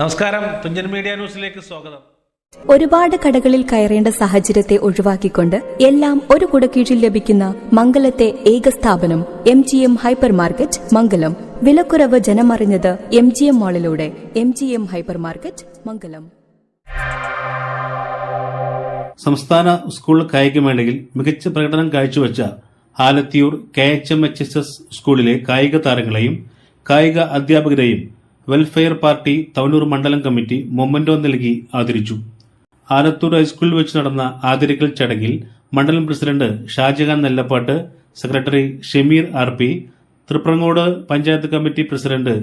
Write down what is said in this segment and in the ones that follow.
നമസ്കാരം. തുഞ്ചൻ മീഡിയ ന്യൂസിലേക്ക് സ്വാഗതം. ഒരുപാട് കടകളിൽ കയറേണ്ട സാഹചര്യത്തെ ഒഴിവാക്കിക്കൊണ്ട് എല്ലാം ഒരു കുടക്കീഴിൽ ലഭിക്കുന്ന മംഗലത്തെ ഏക സ്ഥാപനം M G M hyper market Mangalam. വിലക്കുറവ് ജനമറിഞ്ഞത് M G M മാളിലൂടെ M G M hyper market Mangalam. സംസ്ഥാന സ്കൂൾ കായികമേളയിൽ മികച്ച പ്രകടനം കാഴ്ചവെച്ച Alathiyur K H M H S S സ്കൂളിലെ കായിക താരങ്ങളെയും കായിക അധ്യാപകരെയും വെൽഫെയർ പാർട്ടി തവനൂർ മണ്ഡലം കമ്മിറ്റി മൊമന്റോ നൽകി ആദരിച്ചു. ആലത്തൂർ ഹൈസ്കൂളിൽ വെച്ച് നടന്ന ആദരിക്കൽ ചടങ്ങിൽ മണ്ഡലം president Shahjahan Nellappatt secretary Shameer R P Triprangode panchayat committee president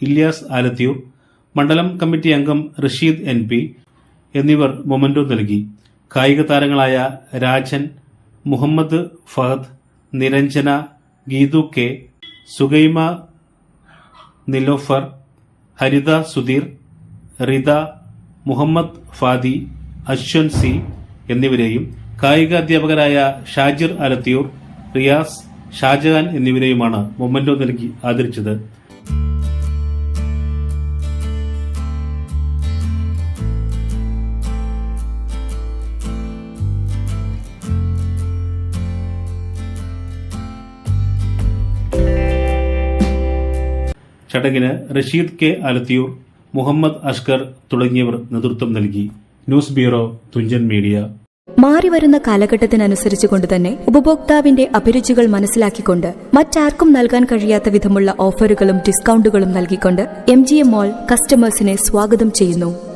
Ilyas Alathiyur മണ്ഡലം കമ്മിറ്റി അംഗം റഷീദ് എൻ പി എന്നിവർ മൊമന്റോ നൽകി. കായിക താരങ്ങളായ രാജൻ മുഹമ്മദ് ഫഹദ് നിരഞ്ജന ഗീതു കെ സുഗൈമ നിലോഫർ ഹരിത സുധീർ റിത മുഹമ്മദ് ഫാദി അശ്വൻ സി എന്നിവരെയും കായിക അധ്യാപകരായ ഷാജിർ അലത്തിയൂർ റിയാസ് ഷാജഹാൻ എന്നിവരെയുമാണ് മൊമന്റോ നൽകി ആദരിച്ചത്. ചടങ്ങിന് റഷീദ് കെ അലത്തിയൂർ മുഹമ്മദ് അഷ്കർ തുടങ്ങിയവർ നേതൃത്വം നൽകി. News bureau Thunchan media. മാറിവരുന്ന കാലഘട്ടത്തിനനുസരിച്ചുകൊണ്ട് തന്നെ ഉപഭോക്താവിന്റെ അഭിരുചികൾ മനസ്സിലാക്കിക്കൊണ്ട് മറ്റാർക്കും നൽകാൻ കഴിയാത്ത വിധമുള്ള ഓഫറുകളും ഡിസ്കൗണ്ടുകളും നൽകിക്കൊണ്ട് എം ജി എം മോൾ കസ്റ്റമേഴ്സിനെ സ്വാഗതം ചെയ്യുന്നു.